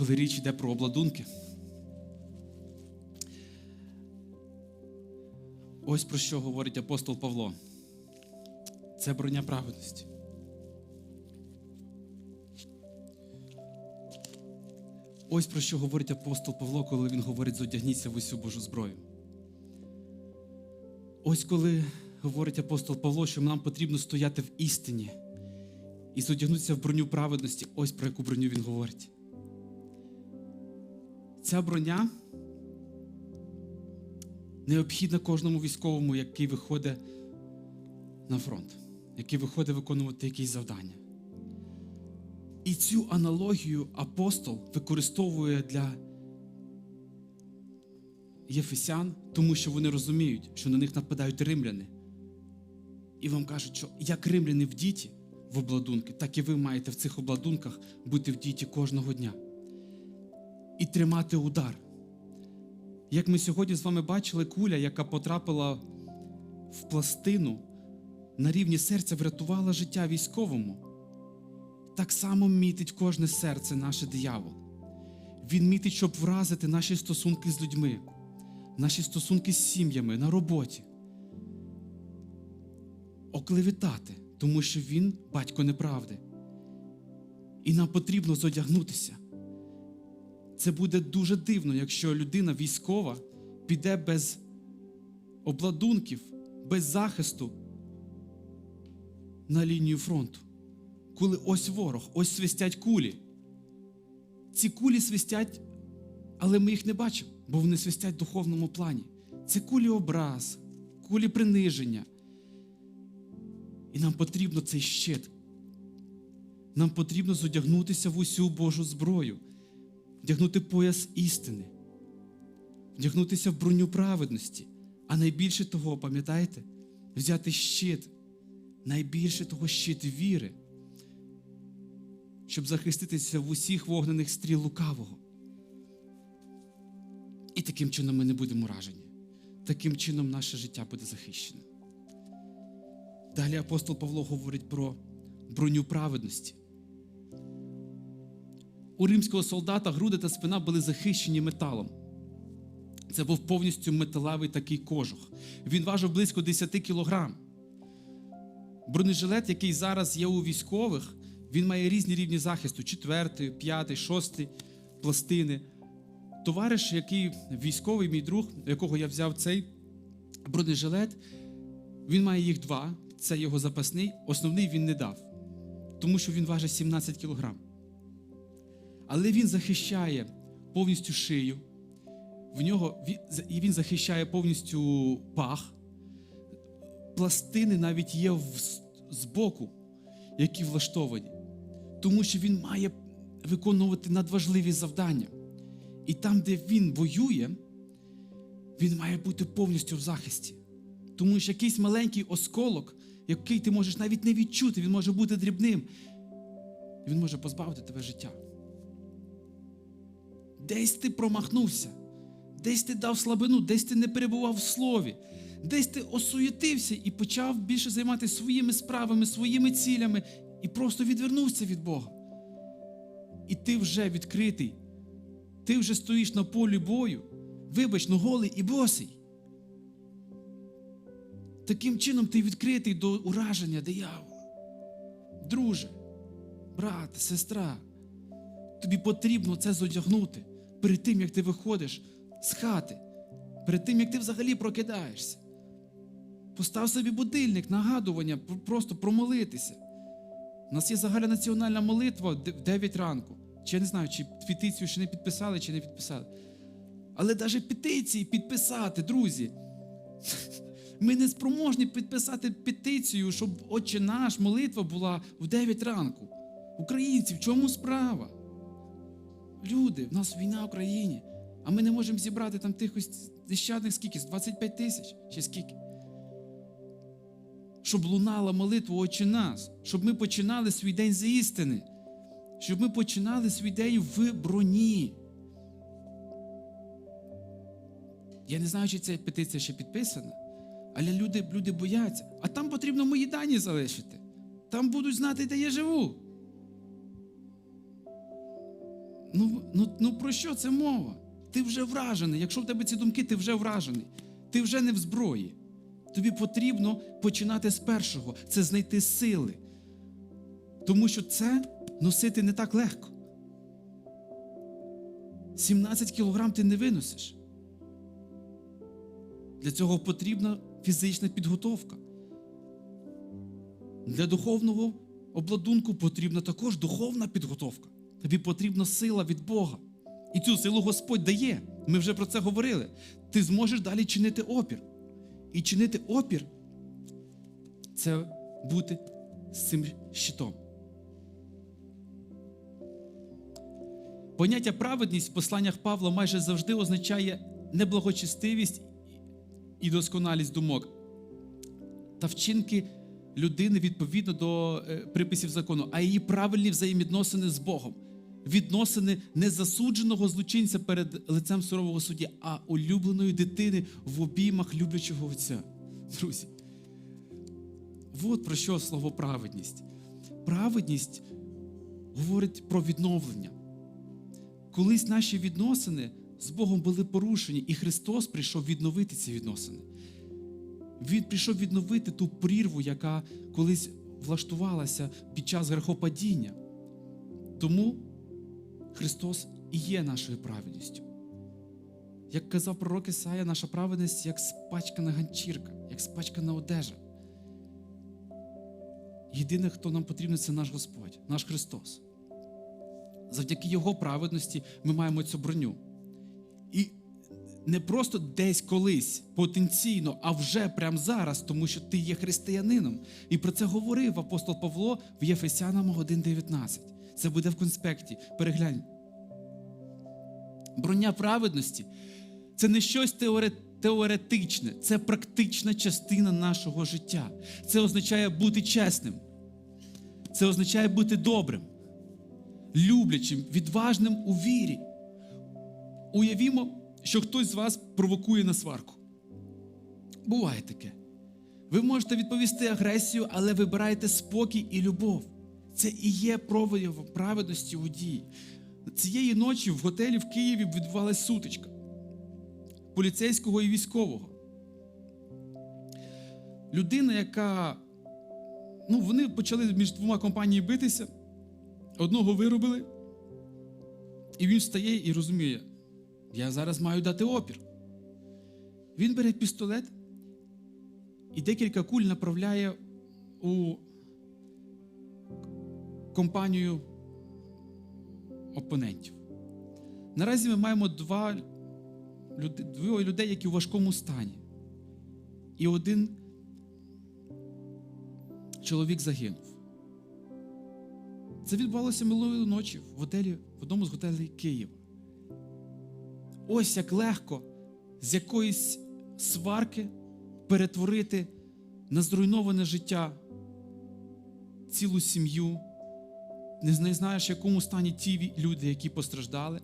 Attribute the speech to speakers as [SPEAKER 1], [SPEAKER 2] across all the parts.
[SPEAKER 1] коли річ йде про обладунки. Ось про що говорить апостол Павло. Це броня праведності. Ось про що говорить апостол Павло, коли він говорить зодягніться в усю Божу зброю. Ось коли говорить апостол Павло, що нам потрібно стояти в істині і зодягнутися в броню праведності. Ось про яку броню він говорить. Ця броня необхідна кожному військовому, який виходить на фронт, який виходить виконувати якісь завдання. І цю аналогію апостол використовує для єфесян, тому що вони розуміють, що на них нападають римляни. І вам кажуть, що як римляни в діті в обладунки, так і ви маєте в цих обладунках бути в діті кожного дня і тримати удар. Як ми сьогодні з вами бачили, куля, яка потрапила в пластину на рівні серця, врятувала життя військовому. Так само мітить кожне серце наше диявол. Він мітить, щоб вразити наші стосунки з людьми, наші стосунки з сім'ями на роботі, оклевітати, тому що він батько неправди. І нам потрібно зодягнутися. Це буде дуже дивно, якщо людина військова піде без обладунків, без захисту на лінію фронту. Коли ось ворог, ось свистять кулі. Ці кулі свистять, але ми їх не бачимо, бо вони свистять в духовному плані. Це кулі образ, кулі приниження. І нам потрібно цей щит. Нам потрібно зодягнутися в усю Божу зброю, вдягнути пояс істини, вдягнутися в броню праведності, а найбільше того, пам'ятаєте, взяти щит, найбільше того щит віри, щоб захиститися в усіх вогнених стріл лукавого. І таким чином ми не будемо уражені. Таким чином наше життя буде захищене. Далі апостол Павло говорить про броню праведності. У римського солдата груди та спина були захищені металом. Це був повністю металевий такий кожух. Він важив близько 10 кілограм. Бронежилет, який зараз є у військових, він має різні рівні захисту: четвертий, п'ятий, шостий пластини. Товариш, який військовий, мій друг, якого я взяв цей бронежилет, він має їх два. Це його запасний. Основний він не дав, тому що він важить 17 кілограм. Але він захищає повністю шию, в нього і він захищає повністю пах. Пластини навіть є збоку, які влаштовані, тому що він має виконувати надважливі завдання. І там, де він воює, він має бути повністю в захисті. Тому що якийсь маленький осколок, який ти можеш навіть не відчути, він може бути дрібним, він може позбавити тебе життя. Десь ти промахнувся, десь ти дав слабину, десь ти не перебував в слові, десь ти осуєтився і почав більше займатися своїми справами, своїми цілями і просто відвернувся від Бога. І ти вже відкритий, ти вже стоїш на полі бою, вибач, ну голий і босий. Таким чином ти відкритий до ураження диявола. Друже, брат, сестра, тобі потрібно це зодягнути перед тим, як ти виходиш з хати, перед тим, як ти взагалі прокидаєшся. Постав собі будильник, нагадування, просто промолитися. У нас є загальнонаціональна молитва в 9 ранку. Чи я не знаю, чи петицію ще не підписали, чи не підписали. Але навіть петиції підписати, друзі. Ми не спроможні підписати петицію, щоб Отче наш молитва була в 9 ранку. Українці, в чому справа? Люди, в нас війна в Україні, а ми не можемо зібрати там тих нещадних скільки? 25 тисяч чи скільки? Щоб лунала молитва Отче нас, щоб ми починали свій день з істини, щоб ми починали свій день в броні. Я не знаю, чи ця петиція ще підписана. Але люди люди бояться. А там потрібно мої дані залишити. Там будуть знати, де я живу. Ну, ну, ну про що це мова? Ти вже вражений. Якщо в тебе ці думки, ти вже вражений. Ти вже не в зброї. Тобі потрібно починати з першого це знайти сили. Тому що це носити не так легко. 17 кілограм ти не виносиш. Для цього потрібна фізична підготовка. Для духовного обладунку потрібна також духовна підготовка. Тобі потрібна сила від Бога. І цю силу Господь дає. Ми вже про це говорили. Ти зможеш далі чинити опір. І чинити опір це бути з цим щитом. Поняття праведність в посланнях Павла майже завжди означає неблагочестивість і досконалість думок та вчинки людини відповідно до е, приписів закону, а її правильні взаємвідносини з Богом. Відносини не засудженого злочинця перед лицем сурового судді, а улюбленої дитини в обіймах люблячого отця. Друзі, от про що слово праведність. Праведність говорить про відновлення. Колись наші відносини з Богом були порушені, і Христос прийшов відновити ці відносини. Він прийшов відновити ту прірву, яка колись влаштувалася під час грехопадіння. Тому Христос і є нашою праведністю. Як казав пророк Ісая, наша праведність як спачкана ганчірка, як спачкана одежа. Єдине, хто нам потрібен, це наш Господь, наш Христос. Завдяки Його праведності ми маємо цю броню. І не просто десь колись потенційно, а вже прямо зараз, тому що ти є християнином. І про це говорив апостол Павло в Єфесянам 1.19. Це буде в конспекті. Переглянь. Броня праведності це не щось теоре- теоретичне, це практична частина нашого життя. Це означає бути чесним. Це означає бути добрим, люблячим, відважним у вірі. Уявімо, що хтось з вас провокує на сварку. Буває таке. Ви можете відповісти агресію, але вибираєте спокій і любов. Це і є проявом праведності у дії. Цієї ночі в готелі в Києві відбувалася сутичка поліцейського і військового. Людина, яка. Ну, вони почали між двома компаніями битися, одного виробили, і він встає і розуміє, я зараз маю дати опір. Він бере пістолет і декілька куль направляє у компанію опонентів. Наразі ми маємо два, двоє людей, які у важкому стані. І один чоловік загинув. Це відбувалося минулої ночі в готелі, в одному з готелей Києва. Ось як легко з якоїсь сварки перетворити на зруйноване життя цілу сім'ю. Не знаєш, в якому стані ті люди, які постраждали.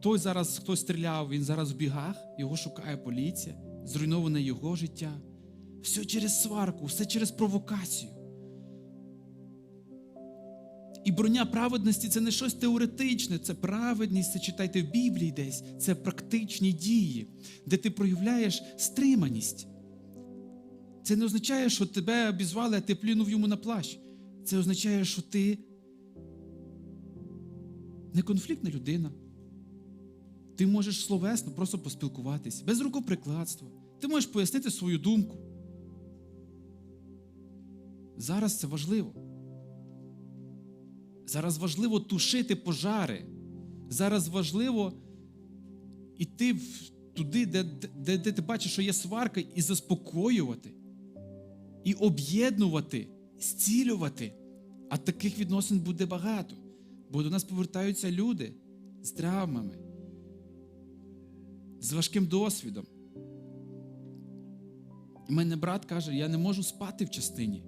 [SPEAKER 1] Той зараз хтось стріляв, він зараз в бігах, його шукає поліція, зруйноване його життя. Все через сварку, все через провокацію. І броня праведності це не щось теоретичне, це праведність, це читайте в Біблії десь, це практичні дії, де ти проявляєш стриманість. Це не означає, що тебе обізвали, а ти плюнув йому на плащ. Це означає, що ти не конфліктна людина. Ти можеш словесно просто поспілкуватись, без рукоприкладства. Ти можеш пояснити свою думку. Зараз це важливо. Зараз важливо тушити пожари. Зараз важливо йти туди, де, де, де ти бачиш, що є сварка, і заспокоювати, і об'єднувати, зцілювати. А таких відносин буде багато. Бо до нас повертаються люди з травмами, з важким досвідом. У мене брат каже, я не можу спати в частині.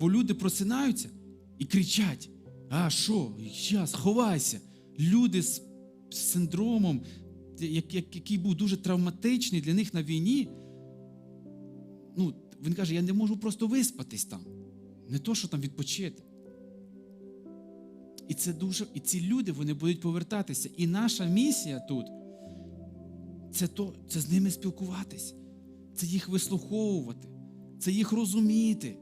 [SPEAKER 1] Бо люди просинаються і кричать: А що? Щас, ховайся. Люди з синдромом, як- як- який був дуже травматичний для них на війні. Ну, він каже: я не можу просто виспатись там. Не то, що там відпочити. І це дуже, і ці люди вони будуть повертатися. І наша місія тут це, то, це з ними спілкуватись, це їх вислуховувати, це їх розуміти.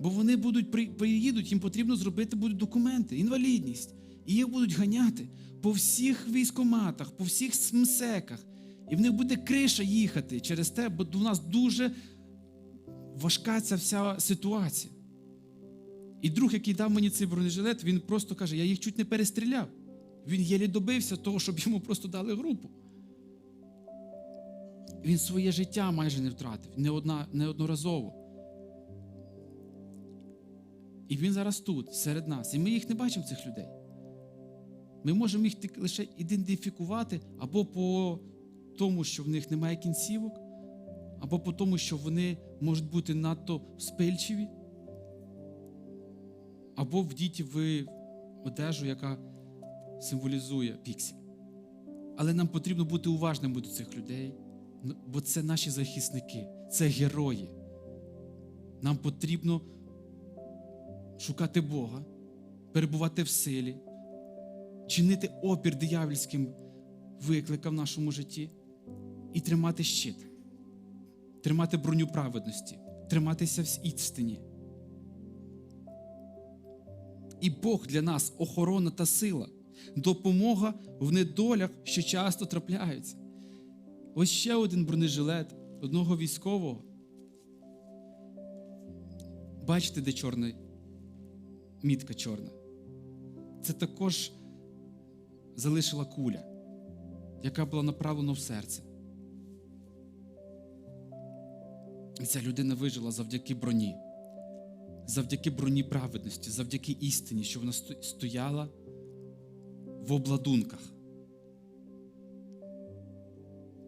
[SPEAKER 1] Бо вони будуть при- приїдуть, їм потрібно зробити будуть документи, інвалідність. І їх будуть ганяти по всіх військоматах, по всіх смсеках. І в них буде криша їхати через те, бо у нас дуже важка ця вся ситуація. І друг, який дав мені цей бронежилет, він просто каже: я їх чуть не перестріляв. Він єлі добився того, щоб йому просто дали групу. Він своє життя майже не втратив, не одна, неодноразово. І він зараз тут, серед нас. І ми їх не бачимо, цих людей. Ми можемо їх лише ідентифікувати або по тому, що в них немає кінцівок, або по тому, що вони можуть бути надто спильчиві, або вдіті в одежу, яка символізує піксель. Але нам потрібно бути уважними до цих людей, бо це наші захисники, це герої. Нам потрібно шукати Бога, перебувати в силі, чинити опір диявольським викликам в нашому житті і тримати щит, тримати броню праведності, триматися в істині. І Бог для нас охорона та сила, допомога в недолях, що часто трапляються. Ось ще один бронежилет одного військового. Бачите, де чорна мітка чорна? Це також залишила куля, яка була направлена в серце. І ця людина вижила завдяки броні, завдяки броні праведності, завдяки істині, що вона стояла в обладунках.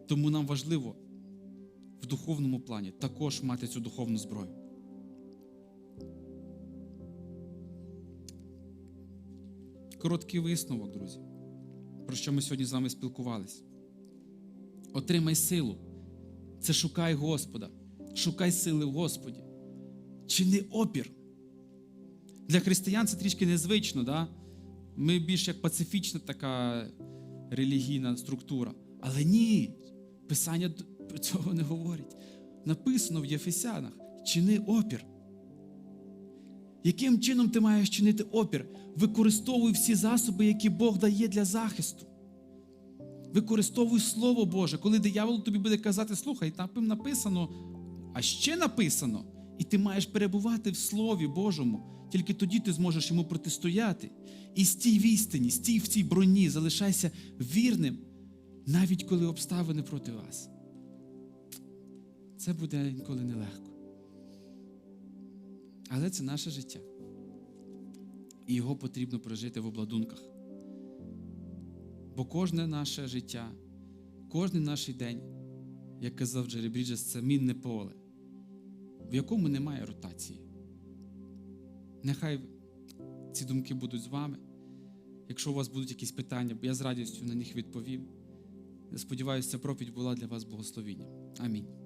[SPEAKER 1] Тому нам важливо в духовному плані також мати цю духовну зброю. Короткий висновок, друзі, про що ми сьогодні з вами спілкувалися. Отримай силу. Це шукай Господа. Шукай сили в Господі. Чини опір. Для християн це трішки незвично, да? ми більш як пацифічна така релігійна структура. Але ні, Писання цього не говорить. Написано в Єфесянах: чини опір. Яким чином ти маєш чинити опір? Використовуй всі засоби, які Бог дає для захисту. Використовуй Слово Боже, коли диявол тобі буде казати, слухай, там написано, а ще написано, і ти маєш перебувати в Слові Божому. Тільки тоді ти зможеш йому протистояти. І стій в істині, стій в цій броні, залишайся вірним, навіть коли обставини проти вас. Це буде інколи нелегко. Але це наше життя. І його потрібно прожити в обладунках. Бо кожне наше життя, кожен наш день, як казав Джері Бріджес, це мінне поле, в якому немає ротації. Нехай ці думки будуть з вами. Якщо у вас будуть якісь питання, я з радістю на них відповім. Сподіваюся, ця проповідь була для вас благословенням. Амінь.